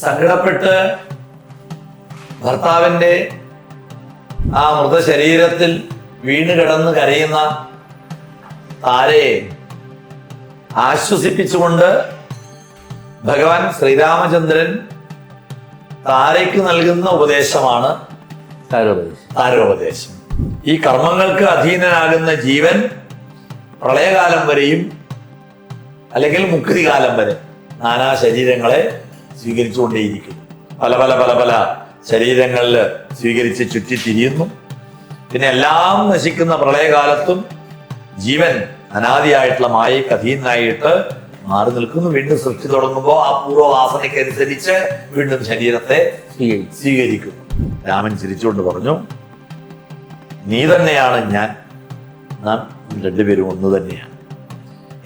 സങ്കടപ്പെട്ട് ഭർത്താവിന്റെ ആ മൃതശരീരത്തിൽ വീണ് കിടന്ന് കരയുന്ന താരയെ ആശ്വസിപ്പിച്ചുകൊണ്ട് ഭഗവാൻ ശ്രീരാമചന്ദ്രൻ താരയ്ക്ക് നൽകുന്ന ഉപദേശമാണ് താരോപദേശം. ഈ കർമ്മങ്ങൾക്ക് അധീനനാകുന്ന ജീവൻ പ്രളയകാലം വരെയും അല്ലെങ്കിൽ മുക്തികാലം വരെ നാനാ ശരീരങ്ങളെ സ്വീകരിച്ചുകൊണ്ടേയിരിക്കുന്നു. പല പല പല പല ശരീരങ്ങളിൽ സ്വീകരിച്ച് ചുറ്റിത്തിരിയുന്നു. പിന്നെ എല്ലാം നശിക്കുന്ന പ്രളയകാലത്തും ജീവൻ അനാദിയായിട്ടുള്ള മായയ്ക്ക് അധീനായിട്ട് മാറി നിൽക്കുന്നു. വീണ്ടും സൃഷ്ടി തുടങ്ങുമ്പോൾ ആ പൂർവവാസനയ്ക്കനുസരിച്ച് വീണ്ടും ശരീരത്തെ സ്വീകരിക്കുന്നു. രാമൻ ചിരിച്ചുകൊണ്ട് പറഞ്ഞു നീ തന്നെയാണ് ഞാൻ. നാം രണ്ടുപേരും ഒന്ന് തന്നെയാണ്.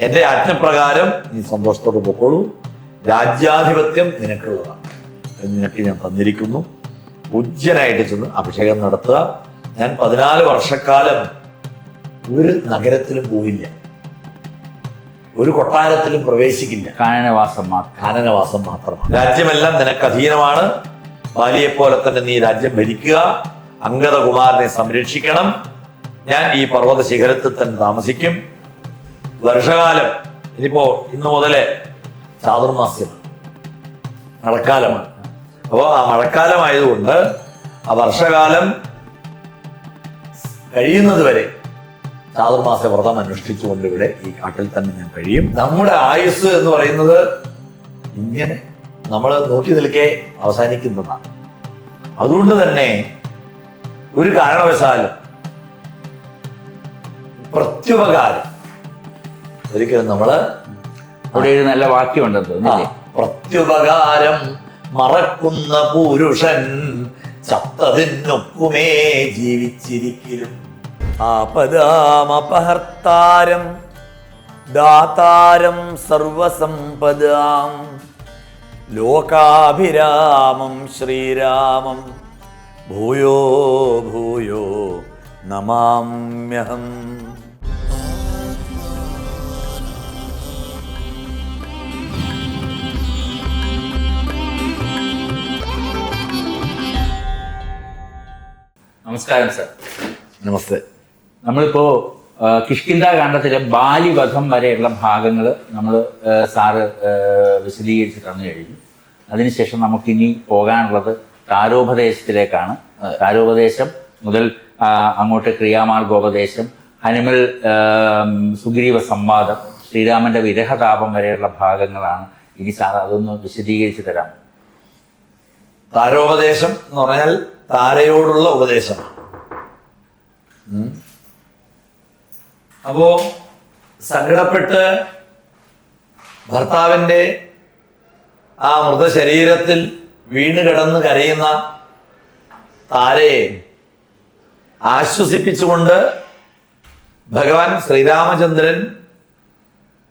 എന്റെ ആജ്ഞപ്രകാരം നീ സന്തോഷത്തോടെ പൊക്കോളൂ. രാജ്യാധിപത്യം നിനക്കുള്ളതാണ്. നിനക്ക് ഞാൻ തന്നിരിക്കുന്നു. ഉജ്ജനായിട്ട് ചെന്ന് അഭിഷേകം നടത്തുക. ഞാൻ പതിനാല് വർഷക്കാലം ഒരു നഗരത്തിലും പോയില്ല. ഒരു കൊട്ടാരത്തിലും പ്രവേശിക്കില്ല. കാനനവാസം കാനനവാസം മാത്രമാണ്. രാജ്യമെല്ലാം നിനക്ക് അധീനമാണ്. ബാലിയെ പോലെ തന്നെ നീ രാജ്യം ഭരിക്കുക. അംഗതകുമാരനെ സംരക്ഷിക്കണം. ഞാൻ ഈ പർവത ശിഖരത്തിൽ തന്നെ താമസിക്കും. വർഷകാലം. ഇനിയിപ്പോ ഇന്നു മുതലേ ചാതുർമാസ്യമാണ് മഴക്കാലമാണ്. അപ്പോൾ ആ മഴക്കാലമായതുകൊണ്ട് ആ വർഷകാലം കഴിയുന്നത് വരെ ചാതുർമാസ വ്രതം അനുഷ്ഠിച്ചുകൊണ്ട് ഇവിടെ ഈ കാട്ടിൽ തന്നെ ഞാൻ കഴിയും. നമ്മുടെ ആയുസ് എന്ന് പറയുന്നത് ഇങ്ങനെ നമ്മൾ നോക്കി നിൽക്കെ അവസാനിക്കുന്നതാണ്. അതുകൊണ്ട് തന്നെ ഒരു കാരണവശാലും പ്രത്യുപകാരം. ഒരിക്കലും നമ്മൾ അവിടെ ഒരു നല്ല വാക്യമുണ്ടെന്ന് തോന്നുന്നില്ലേ? പ്രത്യുപകാരം മറക്കുന്ന പുരുഷൻ ചത്തതിനൊക്കുമേ ജീവിച്ചിരിക്കലും. ആപദാമപഹർത്താരം ദാതാരം സർവസമ്പദാം. ലോകാഭിരാമം ശ്രീരാമം ഭൂയോ ഭൂയോ നമാമ്യഹം. നമസ്കാരം സർ. നമസ്തേ. നമ്മളിപ്പോ കിഷ്കിന്ദ കിഷ്കിന്ധാ കാണ്ഡത്തിലെ ബാലിവധം വരെയുള്ള ഭാഗങ്ങൾ നമ്മൾ സാറ് വിശദീകരിച്ച് തന്നു കഴിഞ്ഞു അതിനുശേഷം നമുക്കിനി പോകാനുള്ളത് താരോപദേശത്തിലേക്കാണ്. താരോപദേശം മുതൽ അങ്ങോട്ട് ക്രിയാമാർഗോപദേശം ഹനുമൽ ആ, സുഗ്രീവ സംവാദം ശ്രീരാമന്റെ വിരഹതാപം വരെയുള്ള ഭാഗങ്ങളാണ്. ഇനി സാർ അതൊന്ന് വിശദീകരിച്ച് തരാം താരോപദേശം എന്ന് പറഞ്ഞാൽ താരയോടുള്ള ഉപദേശം. ഉം. അപ്പോ സങ്കടപ്പെട്ട് ഭർത്താവിന്റെ ആ മൃതശരീരത്തിൽ വീണ് കിടന്ന് കരയുന്ന താരയെ ആശ്വസിപ്പിച്ചുകൊണ്ട് ഭഗവാൻ ശ്രീരാമചന്ദ്രൻ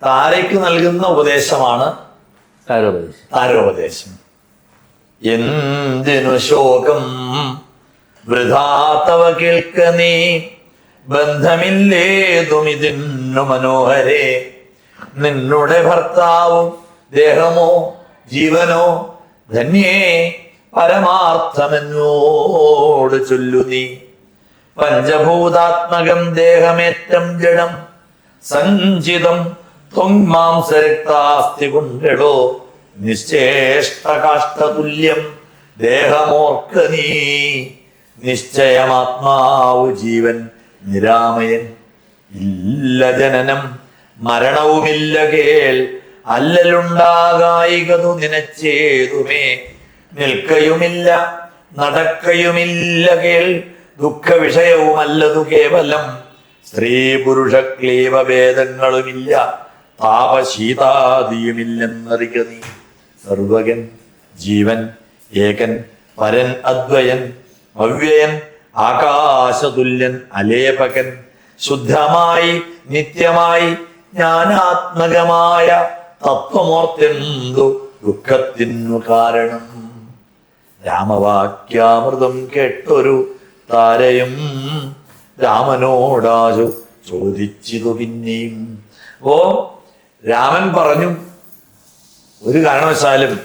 താരയ്ക്ക് നൽകുന്ന ഉപദേശമാണ് താരോപദേശം. താരോപദേശം. എന്തിനു ശോകം? വൃഥാതവ കേൾക്ക നീ. ബന്ധമില്ലേതുമിതിന്നു മനോഹരേ. നിന്നുടെ ഭർത്താവും ദേഹമോ ജീവനോ ധന്യേ പരമാർത്ഥമെന്നോട് ചൊല്ലു നീ. പഞ്ചഭൂതാത്മകം ദേഹമേറ്റം ജഡം സഞ്ചിതം ത്വങ്മാംസരക്താസ്തി കൊണ്ടിടോ. നിശ്ചേഷ്ടകാഷ്ടതുല്യം ദേഹമോർക്ക നീ. നിശ്ചയമാത്മാവു ജീവൻ നിരാമയൻ. ഇല്ല ജനനം മരണവുമില്ല കേൾ. അല്ലലുണ്ടാകായികതു നിനച്ചേതുമേ. നിൽക്കയുമില്ല നടക്കയുമില്ല കേൾ. ദുഃഖ വിഷയവുമല്ലതു കേവലം. സ്ത്രീ പുരുഷ ക്ലീവ ഭേദങ്ങളുമില്ല താപശീതാദിയുമില്ലെന്നറിക നീ. സർവകൻ ജീവൻ ഏകൻ പരൻ അദ്വയൻ അവ്യയൻ ആകാശതുല്യൻ അലേപകൻ ശുദ്ധമായി നിത്യമായി ജ്ഞാനാത്മകമായ തത്വമോർത്തെന്തു ദുഃഖത്തിനു കാരണം. രാമവാക്യാമൃതം കേട്ടൊരു താരയും രാമനോടാശു ചോദിച്ചിതു പിന്നെയും. ഓ രാമൻ പറഞ്ഞു ഒരു കാരണവശാലും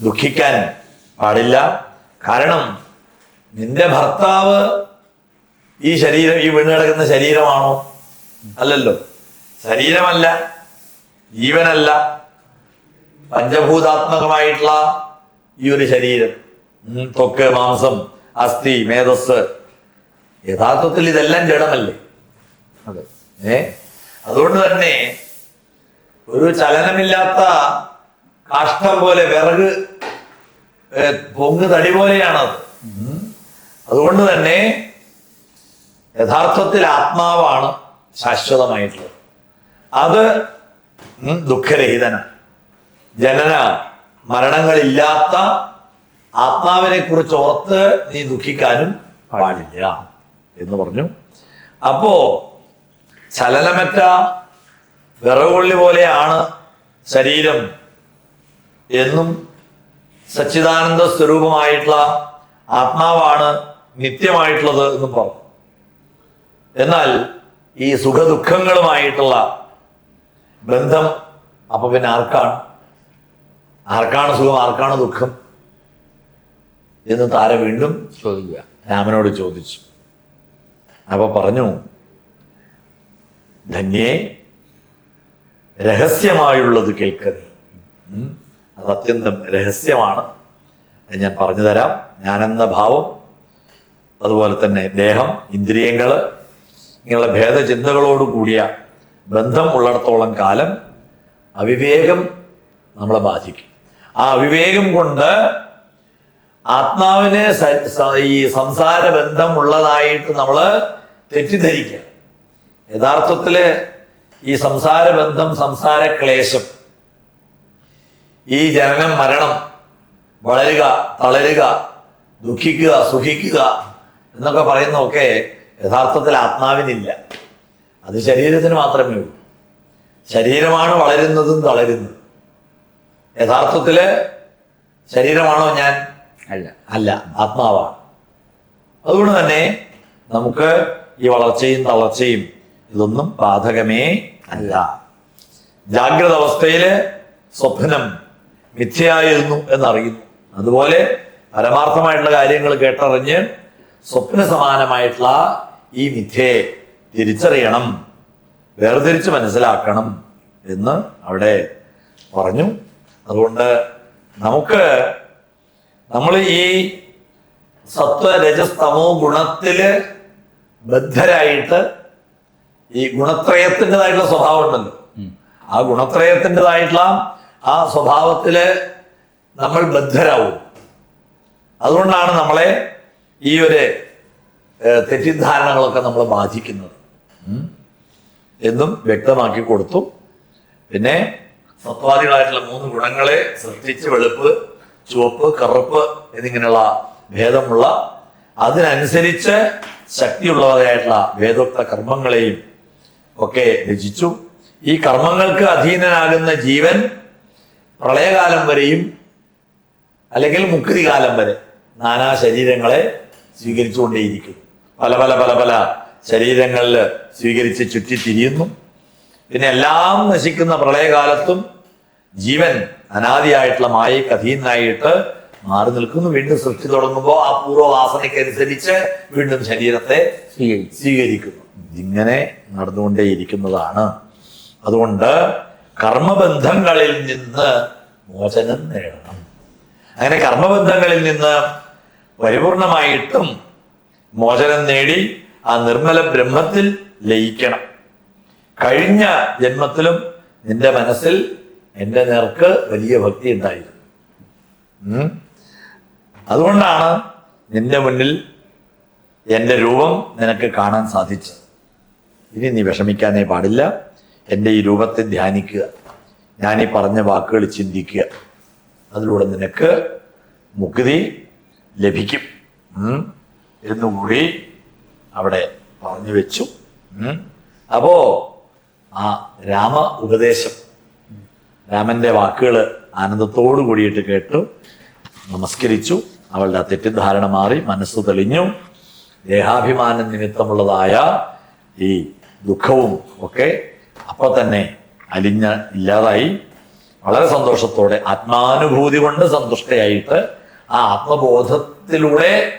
ദുഃഖിക്കാൻ പാടില്ല. കാരണം നിന്റെ ഭർത്താവ് ഈ ശരീരം ഈ വീണ് കിടക്കുന്ന ശരീരമാണോ? അല്ലല്ലോ. ശരീരമല്ല ജീവനല്ല പഞ്ചഭൂതാത്മകമായിട്ടുള്ള ഈ ഒരു ശരീരം. തൊക്ക് മാംസം അസ്ഥി മേധസ് യഥാർത്ഥത്തിൽ ഇതെല്ലാം ജഡമല്ലേ? ഏ? അതുകൊണ്ട് തന്നെ ഒരു ചലനമില്ലാത്ത കാഷ്ടം പോലെ വിറക് പൊങ്ങ് തടി പോലെയാണത്. അതുകൊണ്ട് തന്നെ യഥാർത്ഥത്തിൽ ആത്മാവാണ് ശാശ്വതമായിട്ടുള്ളത്. അത് ദുഃഖരഹിതന. ജനന. മരണങ്ങളില്ലാത്ത ആത്മാവിനെ കുറിച്ച് ഓർത്ത് നീ ദുഃഖിക്കാനും പാടില്ല എന്ന് പറഞ്ഞു. അപ്പോ ചലനമറ്റ വിറവുള്ളി പോലെയാണ് ശരീരം എന്നും സച്ചിദാനന്ദ സ്വരൂപമായിട്ടുള്ള ആത്മാവാണ് നിത്യമായിട്ടുള്ളത് എന്ന് പറഞ്ഞു. എന്നാൽ ഈ സുഖദുഃഖങ്ങളുമായിട്ടുള്ള ബന്ധം അപ്പൊ പിന്നെ ആർക്കാണ്? ആർക്കാണ് സുഖം ആർക്കാണ് ദുഃഖം? എന്ന് താര വീണ്ടും ചോദിക്കുക. രാമനോട് ചോദിച്ചു. അപ്പൊ പറഞ്ഞു ധന്യേ രഹസ്യമായുള്ളത് കേൾക്കുന്നത് അത് അത്യന്തം രഹസ്യമാണ്. ഞാൻ പറഞ്ഞു തരാം. ഞാനെന്ന ഭാവം അതുപോലെ തന്നെ ദേഹം ഇന്ദ്രിയങ്ങൾ ഇങ്ങനെയുള്ള ഭേദചിന്തകളോട് കൂടിയ ബന്ധം ഉള്ളിടത്തോളം കാലം അവിവേകം നമ്മളെ ബാധിക്കും. ആ അവിവേകം കൊണ്ട് ആത്മാവിന് ഈ സംസാര ബന്ധം ഉള്ളതായിട്ട് നമ്മൾ തെറ്റിദ്ധരിക്കുക. യഥാർത്ഥത്തിൽ ഈ സംസാര ബന്ധം സംസാര ക്ലേശം ഈ ജനനം മരണം വളരുക തളരുക ദുഃഖിക്കുക സുഖിക്കുക എന്നൊക്കെ പറയുന്നതൊക്കെ യഥാർത്ഥത്തിൽ ആത്മാവിനില്ല. അത് ശരീരത്തിന് മാത്രമേ ഉള്ളൂ. ശരീരമാണ് വളരുന്നതും തളരുന്നതും യഥാർത്ഥത്തിൽ ശരീരമാണോ ഞാൻ? അല്ല. അല്ല ആത്മാവാണ്. അതുകൊണ്ട് തന്നെ നമുക്ക് ഈ വളർച്ചയും തളർച്ചയും ഇതൊന്നും ബാധകമേ അല്ല. ജാഗ്രത അവസ്ഥയിൽ സ്വപ്നം മിഥ്യയായിരുന്നു എന്നറിയുന്നു. അതുപോലെ പരമാർത്ഥമായിട്ടുള്ള കാര്യങ്ങൾ കേട്ടറിഞ്ഞ് സ്വപ്ന സമാനമായിട്ടുള്ള ഈ മിഥ്യയെ തിരിച്ചറിയണം വേർതിരിച്ച് മനസ്സിലാക്കണം എന്ന് അവിടെ പറഞ്ഞു. അതുകൊണ്ട് നമുക്ക് നമ്മൾ ഈ സത്വ രജസ് തമോ ഗുണത്തിൽ ബദ്ധരായിട്ട് ഈ ഗുണത്രയത്തിന്റെതായിട്ടുള്ള സ്വഭാവം ഉണ്ടല്ലോ ആ ഗുണത്രയത്തിന്റെതായിട്ടുള്ള ആ സ്വഭാവത്തിൽ നമ്മൾ ബദ്ധരാവും. അതുകൊണ്ടാണ് നമ്മളെ ഈ ഒരു തെറ്റിദ്ധാരണകളൊക്കെ നമ്മൾ ബാധിക്കുന്നത്. എന്നും വ്യക്തമാക്കി കൊടുത്തു. പിന്നെ സത്വാദികളായിട്ടുള്ള മൂന്ന് ഗുണങ്ങളെ സൃഷ്ടിച്ച് വെളുപ്പ് ചുവപ്പ് കറുപ്പ് എന്നിങ്ങനെയുള്ള ഭേദമുള്ള അതിനനുസരിച്ച് ശക്തിയുള്ളവരായിട്ടുള്ള വേദോക്ത കർമ്മങ്ങളെയും ഒക്കെ രചിച്ചു. ഈ കർമ്മങ്ങൾക്ക് അധീനനാകുന്ന ജീവൻ പ്രളയകാലം വരെയും അല്ലെങ്കിൽ മുക്തി കാലം വരെ നാനാ ശരീരങ്ങളെ സ്വീകരിച്ചുകൊണ്ടേയിരിക്കുന്നു പല പല പല പല ശരീരങ്ങളിൽ സ്വീകരിച്ച് ചുറ്റിത്തിരിയുന്നു. പിന്നെ എല്ലാം നശിക്കുന്ന പ്രളയകാലത്തും ജീവൻ അനാദിയായിട്ടുള്ള മായയ്ക്ക് അധീനായിട്ട് മാറി നിൽക്കുന്നു. വീണ്ടും സൃഷ്ടി തുടങ്ങുമ്പോൾ ആ പൂർവവാസനയ്ക്കനുസരിച്ച് വീണ്ടും ശരീരത്തെ സ്വീകരിക്കുന്നു ഇങ്ങനെ നടന്നുകൊണ്ടേയിരിക്കുന്നതാണ്. അതുകൊണ്ട് കർമ്മബന്ധങ്ങളിൽ നിന്ന് മോചനം നേടണം. അങ്ങനെ കർമ്മബന്ധങ്ങളിൽ നിന്ന് പരിപൂർണമായിട്ടും മോചനം നേടി ആ നിർമ്മല ബ്രഹ്മത്തിൽ ലയിക്കണം. കഴിഞ്ഞ ജന്മത്തിലും നിന്റെ മനസ്സിൽ എന്റെ നേർക്ക് വലിയ ഭക്തി ഉണ്ടായിരുന്നു. അതുകൊണ്ടാണ് നിന്റെ മുന്നിൽ എന്റെ രൂപം നിനക്ക് കാണാൻ സാധിച്ചത്. ഇനി നീ വിഷമിക്കാനേ പാടില്ല. എന്റെ ഈ രൂപത്തെ ധ്യാനിക്കുക. ഞാൻ ഈ പറഞ്ഞ വാക്കുകൾ ചിന്തിക്കുക. അതിലൂടെ നിനക്ക് മുക്തി ലഭിക്കും. എന്നുകൂടി അവിടെ പറഞ്ഞു വെച്ചു. അപ്പോ ആ രാമ ഉപദേശം രാമന്റെ വാക്കുകൾ ആനന്ദത്തോടു കൂടിയിട്ട് കേട്ടു നമസ്കരിച്ചു. അവളുടെ ആ തെറ്റിദ്ധാരണ മാറി മനസ്സ് തെളിഞ്ഞു. ദേഹാഭിമാന നിമിത്തമുള്ളതായ ഈ ദുഃഖവും ഒക്കെ അപ്പൊ തന്നെ അലിഞ്ഞ ഇല്ലാതായി. വളരെ സന്തോഷത്തോടെ ആത്മാനുഭൂതി കൊണ്ട് സന്തുഷ്ടയായിട്ട് ആ ആത്മബോധത്തിലൂടെ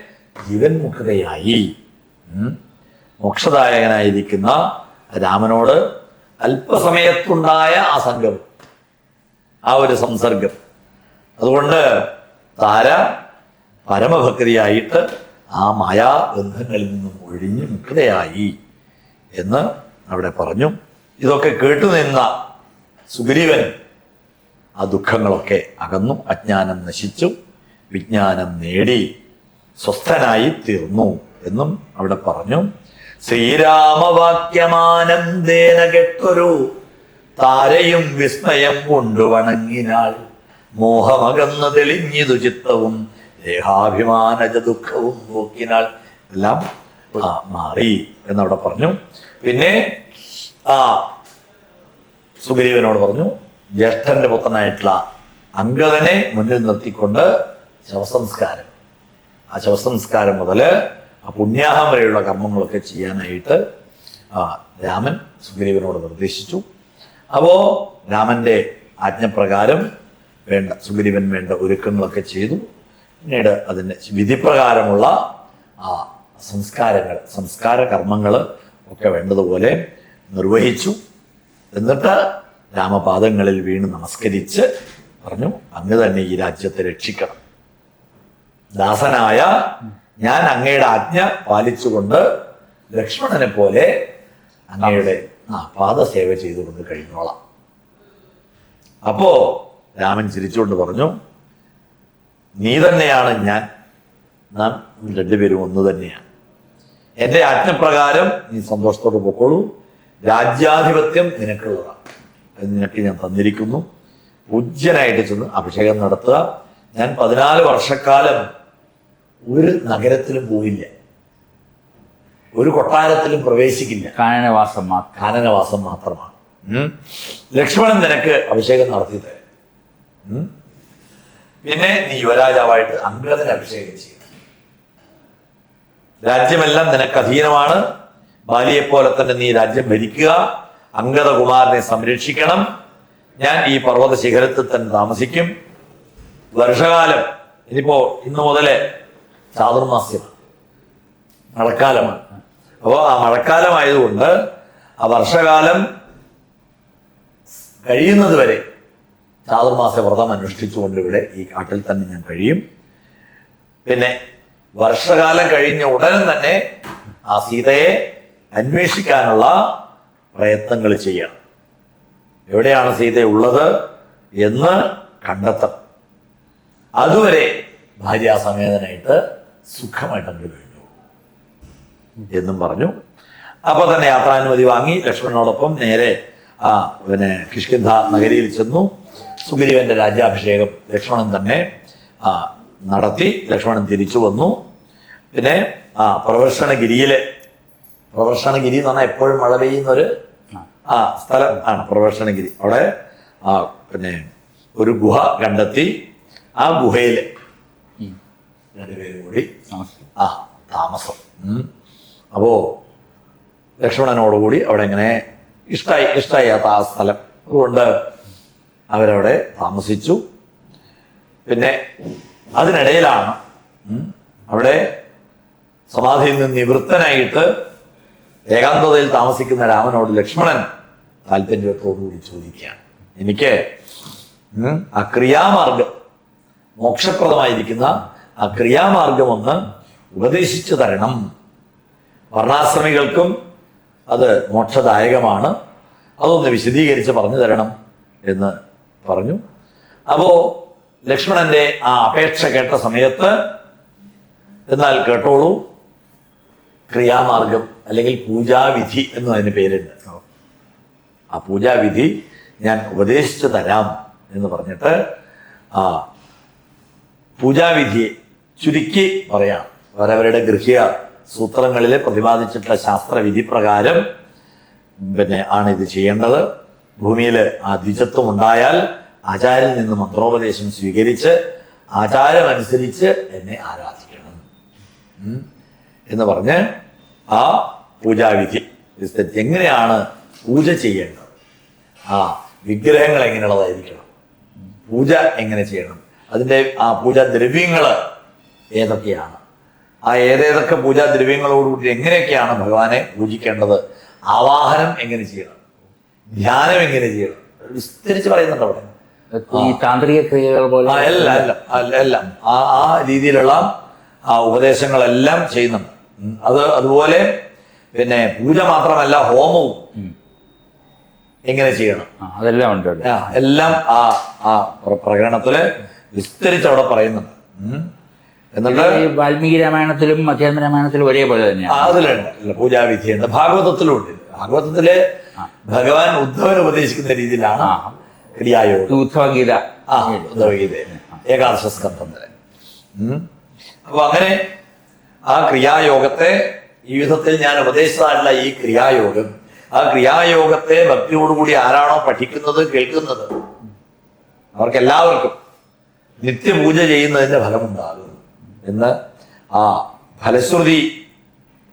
ജീവൻ മുക്കുകയായി. മോക്ഷദായകനായിരിക്കുന്ന രാമനോട് അല്പസമയത്തുണ്ടായ ആ സംഘം ആ ഒരു സംസർഗം. അതുകൊണ്ട് താര പരമഭക്തിയായിട്ട് ആ മായാ ബന്ധങ്ങളിൽ നിന്നും ഒഴിഞ്ഞ് മുക്തയായി എന്ന് അവിടെ പറഞ്ഞു. ഇതൊക്കെ കേട്ടുനിന്ന സുഗ്രീവൻ ആ ദുഃഖങ്ങളൊക്കെ അകന്നു അജ്ഞാനം നശിച്ചു. വിജ്ഞാനം നേടി സ്വസ്ഥനായി തീർന്നു എന്നും അവിടെ പറഞ്ഞു. ശ്രീരാമവാക്യമാനന്ദേന കെട്ടൊരു താരയും വിസ്മയം കൊണ്ടു വണങ്ങിനാൾ. മോഹമകന്ന് തെളിഞ്ഞിതു ചിത്തവും ദേഹാഭിമാനജ ദുഃഖവും നോക്കിനാൾ. എല്ലാം മാറി എന്നവിടെ പറഞ്ഞു. പിന്നെ ആ സുഗ്രീവനോട് പറഞ്ഞു ജ്യേഷ്ഠന്റെ പുത്രനായിട്ടുള്ള അംഗതനെ മുന്നിൽ നിർത്തിക്കൊണ്ട് ശവസംസ്കാരം. ആ ശവസംസ്കാരം മുതൽ ആ പുണ്യാഹം വരെയുള്ള കർമ്മങ്ങളൊക്കെ ചെയ്യാനായിട്ട് രാമൻ സുഗ്രീവനോട് നിർദ്ദേശിച്ചു. അപ്പോ രാമന്റെ ആജ്ഞപ്രകാരം വേണ്ട സുഗ്രീവൻ വേണ്ട ഒരുക്കങ്ങളൊക്കെ ചെയ്തു. പിന്നീട് അതിന്റെ വിധിപ്രകാരമുള്ള ആ സംസ്കാരങ്ങൾ സംസ്കാര കർമ്മങ്ങൾ ഒക്കെ വേണ്ടതുപോലെ നിർവഹിച്ചു. എന്നിട്ട് രാമപാദങ്ങളിൽ വീണ് നമസ്കരിച്ച് പറഞ്ഞു അങ്ങ് തന്നെ ഈ രാജ്യത്തെ രക്ഷിക്കണം. ദാസനായ ഞാൻ അങ്ങയുടെ ആജ്ഞ പാലിച്ചുകൊണ്ട് ലക്ഷ്മണനെ പോലെ അങ്ങയുടെ ആ പാദസേവ ചെയ്തുകൊണ്ട് കഴിഞ്ഞോളാം. അപ്പോ രാമൻ ചിരിച്ചുകൊണ്ട് പറഞ്ഞു നീ തന്നെയാണ് ഞാൻ. നാം രണ്ടുപേരും ഒന്ന് തന്നെയാണ്. എന്റെ ആജ്ഞപ്രകാരം നീ സന്തോഷത്തോടെ പൊക്കോളൂ. രാജ്യാധിപത്യം നിനക്കുള്ളതാണ്. അത് നിനക്ക് ഞാൻ തന്നിരിക്കുന്നു. പൂജ്യനായിട്ട് ചെന്ന് അഭിഷേകം നടത്തുക. ഞാൻ പതിനാല് വർഷക്കാലം ഒരു നഗരത്തിലും പോയില്ല ഒരു കൊട്ടാരത്തിലും പ്രവേശിക്കില്ല. കാനനവാസം മാത്രം. കാനനവാസം മാത്രമാണ്. ലക്ഷ്മണൻ നിനക്ക് അഭിഷേകം നടത്തി തരും. പിന്നെ നീ യുവരാജാവായിട്ട് അംഗതന് അഭിഷേകം ചെയ്യും രാജ്യമെല്ലാം നിനക്ക് അധീനമാണ്. ബാലിയെ പോലെ തന്നെ നീ രാജ്യം ഭരിക്കുക. അംഗദകുമാരനെ സംരക്ഷിക്കണം. ഞാൻ ഈ പർവത ശിഖരത്തിൽ തന്നെ താമസിക്കും. വർഷകാലം ഇനിയിപ്പോ ഇന്നു മുതലേ ചാതുർമാസ്യമാണ് മഴക്കാലമാണ്. അപ്പോൾ ആ മഴക്കാലമായതുകൊണ്ട് ആ വർഷകാലം കഴിയുന്നത് വരെ ചാതുർമാസ വ്രതം അനുഷ്ഠിച്ചുകൊണ്ട് ഇവിടെ ഈ കാട്ടിൽ തന്നെ ഞാൻ കഴിയും. പിന്നെ വർഷകാലം കഴിഞ്ഞ ഉടനെ തന്നെ ആ സീതയെ അന്വേഷിക്കാനുള്ള പ്രയത്നങ്ങൾ ചെയ്യണം എവിടെയാണ് സീത ഉള്ളത് എന്ന് കണ്ടെത്തണം. അതുവരെ ഭാര്യാസമേതനായിട്ട് സുഖമായിട്ട് തന്നു കഴിഞ്ഞു എന്നും പറഞ്ഞു. അപ്പോൾ തന്നെ യാത്രാനുമതി വാങ്ങി ലക്ഷ്മണനോടൊപ്പം നേരെ ആ പിന്നെ കിഷ്കിന്ധ നഗരിയിൽ ചെന്നു. സുഗ്രീവന്റെ രാജ്യാഭിഷേകം ലക്ഷ്മണൻ തന്നെ ആ നടത്തി ലക്ഷ്മണൻ തിരിച്ചു വന്നു. പിന്നെ ആ പ്രവർഷണഗിരിയിലെ പ്രവർഷണഗിരി എന്ന് പറഞ്ഞാൽ എപ്പോഴും മഴ പെയ്യുന്ന ഒരു ആ സ്ഥലം ആണ് പ്രവർഷണഗിരി അവിടെ ആ പിന്നെ ഒരു ഗുഹ കണ്ടെത്തി. ആ ഗുഹയിൽ രണ്ടുപേരും കൂടി ആ താമസം. അപ്പോൾ അപ്പോ ലക്ഷ്മണനോടുകൂടി അവിടെ ഇങ്ങനെ ഇഷ്ടായി ഇഷ്ടായി ആ സ്ഥലം അതുകൊണ്ട് അവരവിടെ താമസിച്ചു. പിന്നെ അതിനിടയിലാണ് അവിടെ സമാധിയിൽ നിന്ന് നിവൃത്തനായിട്ട് ഏകാന്തതയിൽ താമസിക്കുന്ന രാമനോട് ലക്ഷ്മണൻ താല്പര്യത്തോടുകൂടി ചോദിക്കുകയാണ്. എനിക്ക് ആ ക്രിയാമാർഗം മോക്ഷപ്രദമായിരിക്കുന്ന ആ ക്രിയാമാർഗം ഒന്ന് ഉപദേശിച്ചു തരണം. വർണാശ്രമികൾക്കും അത് മോക്ഷദായകമാണ്. അതൊന്ന് വിശദീകരിച്ച് പറഞ്ഞു തരണം എന്ന് പറഞ്ഞു. അപ്പോൾ ലക്ഷ്മണന്റെ ആ അപേക്ഷ കേട്ട സമയത്ത് എന്നാൽ കേട്ടോളൂ ക്രിയാമാർഗം അല്ലെങ്കിൽ പൂജാവിധി എന്ന് അതിന് പേരുണ്ട്. ആ പൂജാവിധി ഞാൻ ഉപദേശിച്ചു തരാം എന്ന് പറഞ്ഞിട്ട് ആ പൂജാവിധിയെ ചുരുക്കി പറയാം. അവരവരുടെ ഗൃഹ്യ സൂത്രങ്ങളിൽ പ്രതിപാദിച്ചിട്ടുള്ള ശാസ്ത്രവിധി പ്രകാരം പിന്നെ ആണ് ഇത് ചെയ്യേണ്ടത്. ഭൂമിയിൽ ആ ദ്വിജത്വം ഉണ്ടായാൽ ആചാര്യൽ നിന്ന് മന്ത്രോപദേശം സ്വീകരിച്ച് ആചാരമനുസരിച്ച് എന്നെ ആരാധിക്കണം. എന്ന് പറഞ്ഞ് ആ പൂജാവിധി എങ്ങനെയാണ് പൂജ ചെയ്യേണ്ടത്? ആ വിഗ്രഹങ്ങൾ എങ്ങനെയുള്ളതായിരിക്കണം? പൂജ എങ്ങനെ ചെയ്യണം? അതിന്റെ ആ പൂജാ ദ്രവ്യങ്ങൾ ഏതൊക്കെയാണ്? ആ ഏതേതൊക്കെ പൂജാ ദ്രവ്യങ്ങളോടുകൂടി എങ്ങനെയൊക്കെയാണ് ഭഗവാനെ പൂജിക്കേണ്ടത്? ആവാഹനം എങ്ങനെ ചെയ്യണം? ധ്യാനം എങ്ങനെ ചെയ്യണം? വിസ്തരിച്ച് പറയുന്നുണ്ട് അവിടെ. ഈ താന്ത്രിക ക്രിയകൾ പോലെ എല്ലാം എല്ലാം അല്ല- എല്ലാം. ആ ആ രീതിയിലുള്ള ആ ഉപദേശങ്ങളെല്ലാം ചെയ്യുന്നുണ്ട്. അത് അതുപോലെ പിന്നെ പൂജ മാത്രമല്ല ഹോമവും എങ്ങനെ ചെയ്യണം? അതെല്ലാം ഉണ്ട് എല്ലാം ആ ആ പ്ര- പ്രകടനത്തിൽ വിസ്തരിച്ച് അവിടെ പറയുന്നുണ്ട്. ഈ വാൽമീകി രാമായണത്തിലും മധ്യാന്തര രാമായണത്തിലും ഒരേപോലെ തന്നെയാണ്. അതിലുണ്ട് പൂജാവിധി പൂജാവിധിയുണ്ട് ഭാഗവതത്തിലുണ്ട്. ഭാഗവതത്തിൽ ഭഗവാൻ ഉദ്ധവൻ ഉപദേശിക്കുന്ന രീതിയിലാണ്. ക്രിയായോഗം. ഉദ്ധവഗീത. ആ ഉദ്ധവഗീത. ഏകാദശ സ്കന്ധം തന്നെ. അപ്പൊ അങ്ങനെ ആ ക്രിയായോഗത്തെ ഈ വിധത്തിൽ ഞാൻ ഉപദേശിച്ചതായിട്ടുള്ള ഈ ക്രിയായോഗം ആ ക്രിയായോഗത്തെ ഭക്തിയോടുകൂടി ആരാണോ പഠിക്കുന്നത് കേൾക്കുന്നത്. അവർക്കെല്ലാവർക്കും നിത്യപൂജ ചെയ്യുന്നതിന്റെ ഫലമുണ്ടാകും. എന്ന് ആ ഫലശ്രുതി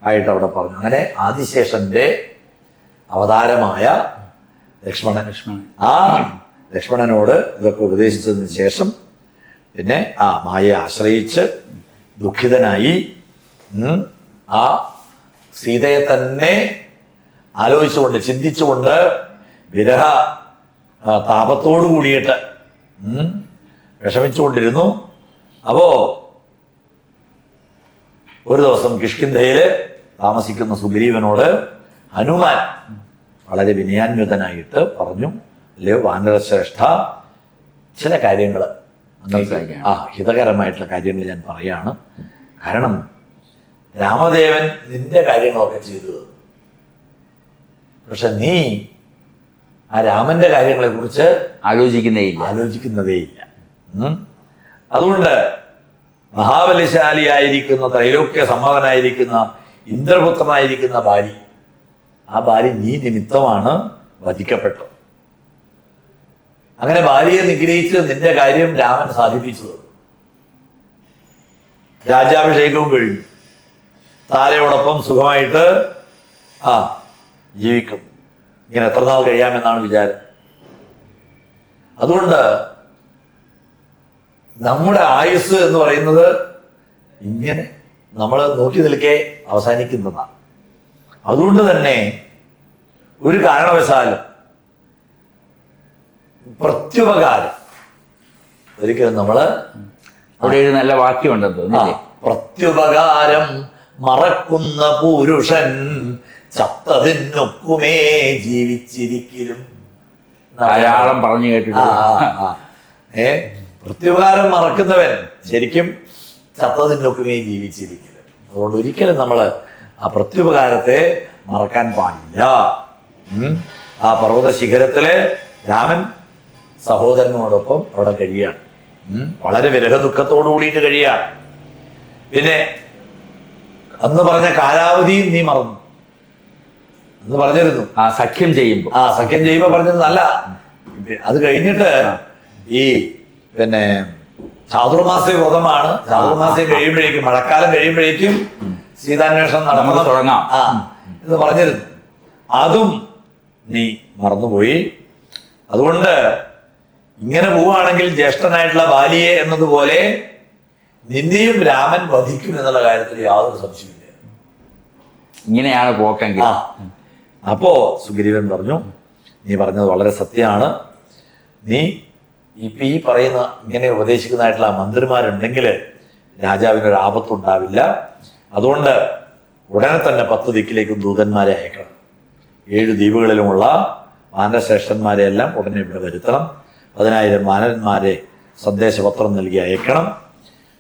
ആയിട്ട് അവിടെ പറഞ്ഞു. അങ്ങനെ ആദിശേഷന്റെ അവതാരമായ ലക്ഷ്മണൻ. ലക്ഷ്മണൻ. ആ ലക്ഷ്മണനോട് ഇതൊക്കെ ഉപദേശിച്ചതിന് ശേഷം പിന്നെ ആ മായയെ ആശ്രയിച്ച് ദുഃഖിതനായി ആ സീതയെ തന്നെ ആലോചിച്ചുകൊണ്ട് ചിന്തിച്ചുകൊണ്ട് വിരഹ താപത്തോടു കൂടിയിട്ട് വിഷമിച്ചുകൊണ്ടിരുന്നു. അപ്പോ ഒരു ദിവസം കിഷ്കിന്ധയിൽ താമസിക്കുന്ന സുഗ്രീവനോട് ഹനുമാൻ വളരെ വിനയാന്വിതനായിട്ട് പറഞ്ഞു അല്ലയോ വാനരശ്രേഷ്ഠ ചില കാര്യങ്ങൾ. ആ ഹിതകരമായിട്ടുള്ള കാര്യങ്ങൾ ഞാൻ പറയാണ് കാരണം രാമദേവൻ നിന്റെ കാര്യങ്ങളൊക്കെ ചെയ്തു തന്നു. പക്ഷെ നീ ആ രാമന്റെ കാര്യങ്ങളെ കുറിച്ച് ആലോചിക്കുന്നേയില്ല ആലോചിക്കുന്നതേയില്ല. അതുകൊണ്ട് മഹാബലശാലിയായിരിക്കുന്ന ത്രൈലോക്യ സമ്മതനായിരിക്കുന്ന ഇന്ദ്രപുത്രനായിരിക്കുന്ന ബാലി. ആ ബാലി നീ നിമിത്തമാണ് വധിക്കപ്പെട്ടത്. അങ്ങനെ ബാലിയെ നിഗ്രഹിച്ച് നിന്റെ കാര്യം രാമൻ സാധിപ്പിച്ചത് രാജാഭിഷേകവും കഴിഞ്ഞു. താരയോടൊപ്പം സുഖമായിട്ട് ആ ജീവിക്കും. ഇങ്ങനെ എത്ര നാൾ കഴിയാമെന്നാണ് വിചാരം. അതുകൊണ്ട് നമ്മുടെ ആയുസ് എന്ന് പറയുന്നത് ഇങ്ങനെ നമ്മൾ നോക്കി നിൽക്കെ അവസാനിക്കുന്നതാണ്. അതുകൊണ്ട് തന്നെ ഒരു കാരണവശാലും പ്രത്യുപകാരം ഒരിക്കലും നമ്മൾ അവിടെ ഒരു നല്ല വാക്യമുണ്ടെന്ന് പ്രത്യുപകാരം മറക്കുന്ന പുരുഷൻ ചത്തതിനൊക്കുമേ ജീവിച്ചിരിക്കലും. ധാരാളം പറഞ്ഞു ആ, കേട്ടിട്ട് ആ, ആ. ഏ? പ്രത്യുപകാരം മറക്കുന്നവൻ. ശരിക്കും ചത്തതിനൊക്കുമേ ജീവിച്ചിരിക്കുന്നത്. അതുകൊണ്ട് ഒരിക്കലും നമ്മൾ ആ പ്രത്യുപകാരത്തെ മറക്കാൻ പാടില്ല. ആ പർവത ശിഖരത്തിലെ രാമൻ സഹോദരനോടൊപ്പം അവിടെ കഴിയാണ്. വളരെ വിരഹ ദുഃഖത്തോടു കൂടിയിട്ട് കഴിയാണ്. പിന്നെ അന്ന് പറഞ്ഞ കാലാവധിയും നീ മറന്നു. അന്ന് പറഞ്ഞിരുന്നു. ആ സഖ്യം ചെയ്യുമ്പോൾ ആ സഖ്യം ചെയ്യുമ്പോ പറഞ്ഞത് നല്ല. അത് കഴിഞ്ഞിട്ട് ഈ പിന്നെ ചാതുർമാസ വ്രതമാണ്. ചാതുർമാസം കഴിയുമ്പോഴേക്കും മഴക്കാലം കഴിയുമ്പോഴേക്കും സീതാന്വേഷണം നടന്നു തുടങ്ങാം. ആ എന്ന് പറഞ്ഞിരുന്നു. അതും നീ മറന്നുപോയി. അതുകൊണ്ട് ഇങ്ങനെ പോവുകയാണെങ്കിൽ ജ്യേഷ്ഠനായിട്ടുള്ള ബാലിയെ എന്നതുപോലെ നിന്നെയും രാമൻ വധിക്കും എന്നുള്ള കാര്യത്തിൽ യാതൊരു സംശയമില്ല ഇങ്ങനെയാണ് പോക്കെങ്കിൽ. അപ്പോ സുഗ്രീവൻ പറഞ്ഞു നീ പറഞ്ഞത് വളരെ സത്യമാണ്. നീ ഇപ്പൊ ഈ പറയുന്ന ഇങ്ങനെ ഉപദേശിക്കുന്നതായിട്ടുള്ള മന്ത്രിമാരുണ്ടെങ്കിൽ രാജാവിന് ഒരു ആപത്തുണ്ടാവില്ല. അതുകൊണ്ട് ഉടനെ തന്നെ പത്ത് ദിക്കിലേക്കും ദൂതന്മാരെ അയക്കണം. ഏഴ് ദ്വീപുകളിലുമുള്ള മാനശ്രേഷ്ഠന്മാരെ എല്ലാം ഉടനെ ഇവിടെ വരുത്തണം. പതിനായിരം വാനരന്മാരെ സന്ദേശപത്രം നൽകി അയക്കണം.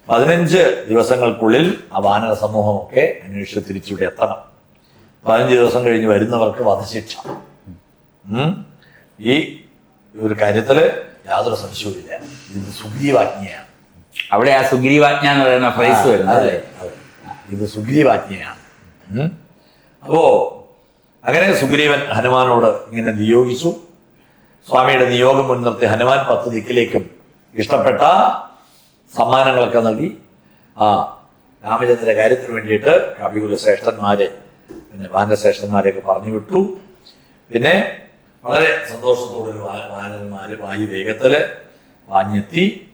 പതിനഞ്ച് ദിവസങ്ങൾക്കുള്ളിൽ ആ വാനര സമൂഹമൊക്കെ അന്വേഷിച്ച് തിരിച്ചിവിടെ എത്തണം. പതിനഞ്ച് ദിവസം കഴിഞ്ഞ് വരുന്നവർക്ക് വധശിക്ഷ. ഈ ഒരു കാര്യത്തിൽ യാതൊരു സംശയവുമില്ല. ഇത് സുഗ്രീവാജ്ഞയാണ് അവിടെ ആ സുഗ്രീവാജ്ഞ എന്ന് പറയുന്ന ഫ്രൈസ് വരുന്നത്. ഇത് സുഗ്രീവാജ്ഞയാണ്. അപ്പോ അങ്ങനെ സുഗ്രീവൻ ഹനുമാനോട് ഇങ്ങനെ നിയോഗിച്ചു. സ്വാമിയുടെ നിയോഗം മുൻനിർത്തി ഹനുമാൻ പത്ത് ദിക്കിലേക്കും ഇഷ്ടപ്പെട്ട സമ്മാനങ്ങളൊക്കെ നൽകി. ആ രാമചന്ദ്രന്റെ കാര്യത്തിന് വേണ്ടിയിട്ട് കവികുല ശ്രേഷ്ഠന്മാരെ പിന്നെ ഭാനശ്രേഷ്ഠന്മാരെയൊക്കെ പറഞ്ഞു വിട്ടു. പിന്നെ വളരെ സന്തോഷത്തോടെ വാനന്മാര് വായു വേഗത്തിൽ വാഞ്ഞെത്തി.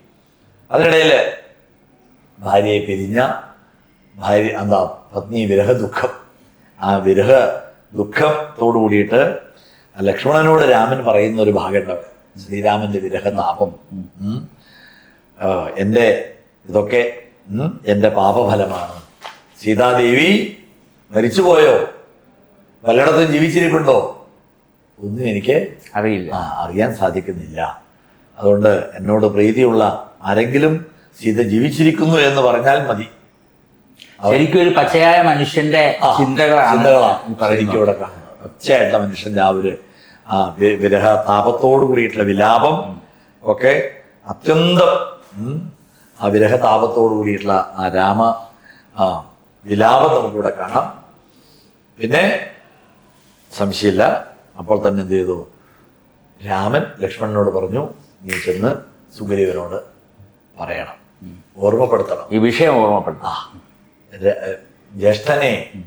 അതിനിടയിൽ ഭാര്യയെ പിരിഞ്ഞ ഭാര്യ എന്താ പത്നി വിരഹ ദുഃഖം. ആ വിരഹ ദുഃഖത്തോടു കൂടിയിട്ട് ലക്ഷ്മണനോട് രാമൻ പറയുന്ന ഒരു ഭാഗമുണ്ട്. ശ്രീരാമന്റെ വിരഹ താപം എന്റെ എന്റെ ഇതൊക്കെ എന്റെ പാപഫലമാണ്. സീതാദേവി മരിച്ചുപോയോ? പലയിടത്തും ജീവിച്ചിരിപ്പുണ്ടോ? ഒന്നും എനിക്ക് അറിയില്ല. അറിയാൻ സാധിക്കുന്നില്ല. അതുകൊണ്ട് എന്നോട് പ്രീതിയുള്ള ആരെങ്കിലും സീത ജീവിച്ചിരിക്കുന്നു എന്ന് പറഞ്ഞാൽ മതി. ശരിക്കും ഒരു പച്ചയായ മനുഷ്യന്റെ ചിന്തകളാണ്. ഇവിടെ കാണുന്നത്. പച്ചയായിട്ടുള്ള മനുഷ്യന്റെ ആ ഒരു ആ വിരഹ താപത്തോടു കൂടിയിട്ടുള്ള വിലാപം ഒക്കെ അത്യന്തം ആ വിരഹ താപത്തോടു കൂടിയിട്ടുള്ള ആ രാമ ആ വിലാപം നമുക്കിവിടെ കാണാം. പിന്നെ സംശയമില്ല. അപ്പോൾ തന്നെ എന്ത് ചെയ്തു? രാമൻ ലക്ഷ്മണനോട് പറഞ്ഞു നീ ചെന്ന് സുഗ്രീവനോട് പറയണം. ഓർമ്മപ്പെടുത്തണം. ഈ വിഷയം ഓർമ്മപ്പെടുത്തണം. ജ്യേഷ്ഠനെ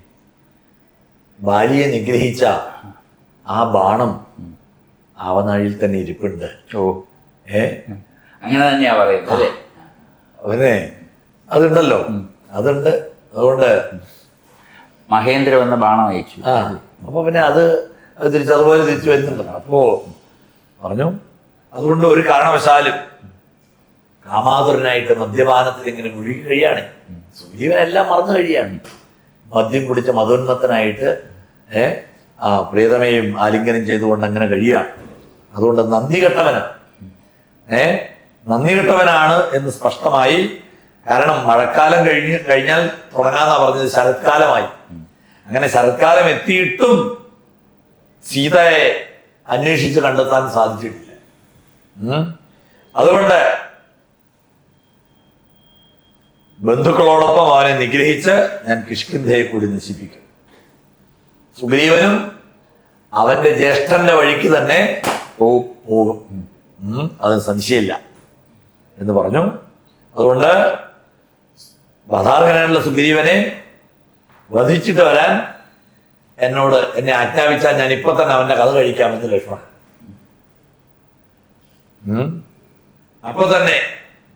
ഭാര്യയെ നിഗ്രഹിച്ച ആ ബാണം ആവനാഴിയിൽ തന്നെ ഇരിപ്പുണ്ട്. ഓ. ഏ? അങ്ങനെ തന്നെയാ പറയുന്നത് അവനെ അതുണ്ടല്ലോ. അതുണ്ട്. അതുകൊണ്ട് മഹേന്ദ്ര വന്ന ബാണം അയച്ചു. ആ. അപ്പൊ പിന്നെ അത് അത് തിരിച്ച് അതുപോലെ തിരിച്ചു വരുന്നുണ്ടല്ലോ. അപ്പോ പറഞ്ഞു അതുകൊണ്ട് ഒരു കാരണവശാലും കാമാതുരനായിട്ട് മദ്യപാനത്തിൽ ഇങ്ങനെ മുഴുകി കഴിയാണ് സുജീവനെല്ലാം മറന്നു കഴിയാണ്. മദ്യം കുടിച്ച മധോന്മത്തനായിട്ട് ഏ ആ പ്രിയതമയും ആലിംഗനം ചെയ്തുകൊണ്ട് അങ്ങനെ കഴിയാണ്. അതുകൊണ്ട് നന്ദി കെട്ടവന് ഏ നന്ദി കെട്ടവനാണ് എന്ന് സ്പഷ്ടമായി കാരണം മഴക്കാലം കഴിഞ്ഞ് കഴിഞ്ഞാൽ തുടങ്ങാന്നാ പറഞ്ഞത് ശരത്കാലമായി. അങ്ങനെ ശരത്കാലം എത്തിയിട്ടും സീതയെ അന്വേഷിച്ച് കണ്ടെത്താൻ സാധിച്ചിട്ടില്ല. അതുകൊണ്ട് ബന്ധുക്കളോടൊപ്പം അവനെ നിഗ്രഹിച്ച് ഞാൻ കിഷ്കിന്ധയെ കൂടി നശിപ്പിക്കും. സുഗ്രീവനും അവന്റെ ജ്യേഷ്ഠന്റെ വഴിക്ക് തന്നെ പോകും അത് സംശയമില്ല എന്ന് പറഞ്ഞു. അതുകൊണ്ട് വധാർഹനായിട്ടുള്ള സുഗ്രീവനെ വധിച്ചിട്ട് വരാൻ എന്നോട് എന്നെ ആജ്ഞാപിച്ചാൽ ഞാൻ ഇപ്പൊ തന്നെ അവന്റെ കഥ കഴിക്കാമെന്ന് ലക്ഷ്മണൻ. അപ്പൊ തന്നെ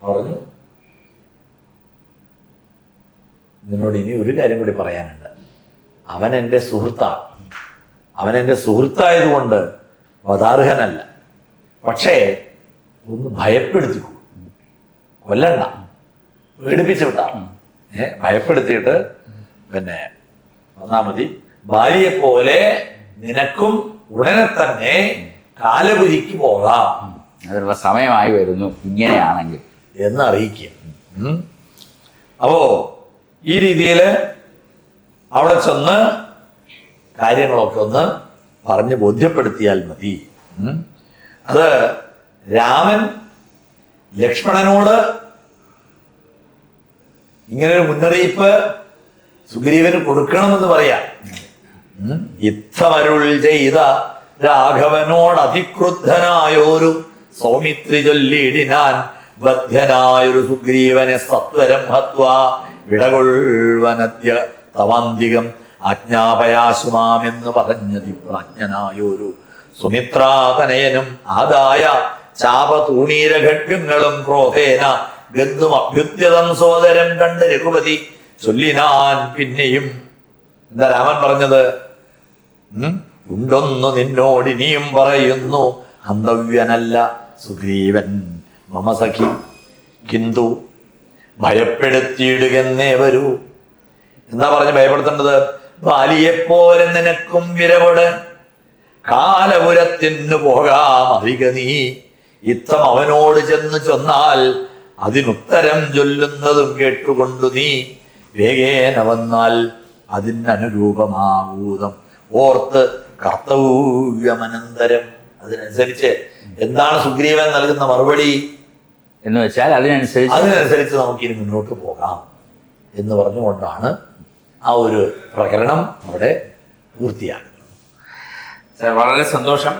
പറഞ്ഞു നിന്നോട് ഇനി ഒരു കാര്യം കൂടി പറയാനുണ്ട്. അവൻ എന്റെ സുഹൃത്താണ് അവൻ എന്റെ സുഹൃത്തായതുകൊണ്ട് വധാർഹനല്ല പക്ഷേ ഒന്ന് ഭയപ്പെടുത്തി കൊല്ലണ്ട. പേടിപ്പിച്ചു വിട്ടാ. ഏ ഭയപ്പെടുത്തിയിട്ട് പിന്നെ വന്നാ മതി. ഭാര്യയെ പോലെ നിനക്കും ഉടനെ തന്നെ കാലപുരിക്ക് പോകാം അതിനുള്ള സമയമായി വരുന്നു ഇങ്ങനെയാണെങ്കിൽ എന്ന് അറിയിക്കുക. അപ്പോ ഈ രീതിയിൽ അവിടെ ചെന്ന് കാര്യങ്ങളൊക്കെ ഒന്ന് പറഞ്ഞ് ബോധ്യപ്പെടുത്തിയാൽ മതി. അത് രാമൻ ലക്ഷ്മണനോട് ഇങ്ങനെ ഒരു മുന്നറിയിപ്പ് സുഗ്രീവന് കൊടുക്കണമെന്ന് പറയാം. ഇത്തമരുൾ ചെയ്ത രാഘവനോട് അതിക്രുദ്ധനായൊരു സൗമിത്രി ചൊല്ലിയിടിനാൻ ബദ്ധനായൊരു സുഗ്രീവനെ സത്വരം ഹത്വ വിടകൊൾവനദ്യ തവാന്തികം ആജ്ഞാപയാശുമാമെന്ന് പറഞ്ഞതി പ്രാജ്ഞനായൊരു സുമിത്രാതനയനും ആദായ ഘട്ടങ്ങളും ക്രോധേന ഗന്ധും അഭ്യുദ്യതം സോദരം കണ്ട് രഘുപതി ചൊല്ലിനാൻ പിന്നെയും എന്താ രാമൻ പറഞ്ഞത്? ഉണ്ടൊന്നു നിന്നോട് ഇനിയും പറയുന്നു. അന്തവ്യനല്ല സുഗ്രീവൻ. മമ സഖി കിന്തു ഭയപ്പെടുത്തിയിടുകെന്നേ വരൂ. എന്താ പറഞ്ഞ് ഭയപ്പെടുത്തേണ്ടത്? ബാലിയെപ്പോലെ നിനക്കും വിരവട്. കാലപുരത്തിനു പോകാം അധിക നീ. ഇത്തം അവനോട് ചെന്ന് ചെന്നാൽ അതിനുത്തരം ചൊല്ലുന്നതും കേട്ടുകൊണ്ടു നീ. വേഗേന വന്നാൽ അതിനനുരൂപമാകൂതം ഓർത്ത് കർത്തവ്യമനന്തരം അതിനനുസരിച്ച് എന്താണ് സുഗ്രീവൻ നൽകുന്ന മറുപടി? എന്ന് വെച്ചാൽ അതിനനുസരിച്ച് അതിനനുസരിച്ച് നമുക്ക് ഇനി മുന്നോട്ട് പോകാം എന്ന് പറഞ്ഞുകൊണ്ടാണ് ആ ഒരു പ്രകരണം അവിടെ പൂർത്തിയാകുന്നത്. സർ വളരെ സന്തോഷം.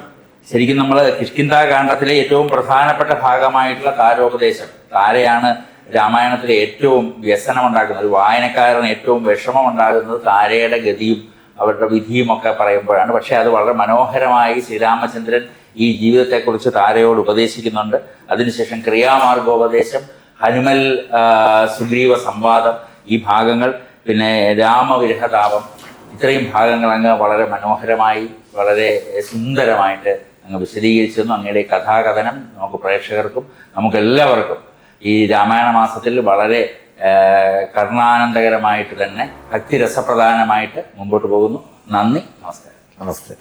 ശരിക്കും നമ്മൾ കിഷ്കിന്താകാന്ഡത്തിലെ ഏറ്റവും പ്രധാനപ്പെട്ട ഭാഗമായിട്ടുള്ള താരോപദേശം താരയാണ് രാമായണത്തിലെ ഏറ്റവും വ്യസനം ഉണ്ടാക്കുന്നത് ഒരു വായനക്കാരന് ഏറ്റവും വിഷമം ഉണ്ടാകുന്നത് താരയുടെ ഗതിയും അവരുടെ വിധിയും ഒക്കെ പറയുമ്പോഴാണ്. പക്ഷേ അത് വളരെ മനോഹരമായി ശ്രീരാമചന്ദ്രൻ ഈ ജീവിതത്തെക്കുറിച്ച് താരയോട് ഉപദേശിക്കുന്നുണ്ട്. അതിനുശേഷം ക്രിയാമാർഗോപദേശം ഹനുമൽ സുഗ്രീവ സംവാദം ഈ ഭാഗങ്ങൾ പിന്നെ രാമവിരഹതാപം ഇത്രയും ഭാഗങ്ങൾ അങ്ങ് വളരെ മനോഹരമായി വളരെ സുന്ദരമായിട്ട് അങ്ങ് വിശദീകരിച്ചു തന്നു അങ്ങയുടെ കഥാകഥനം നമുക്ക് പ്രേക്ഷകർക്കും നമുക്കെല്ലാവർക്കും ഈ രാമായണ മാസത്തിൽ വളരെ ആ, കരുണാനന്ദകരമായിട്ട് തന്നെ ഭക്തിരസപ്രധാനമായിട്ട് മുമ്പോട്ട് പോകുന്നു. നന്ദി നമസ്കാരം. നമസ്തേ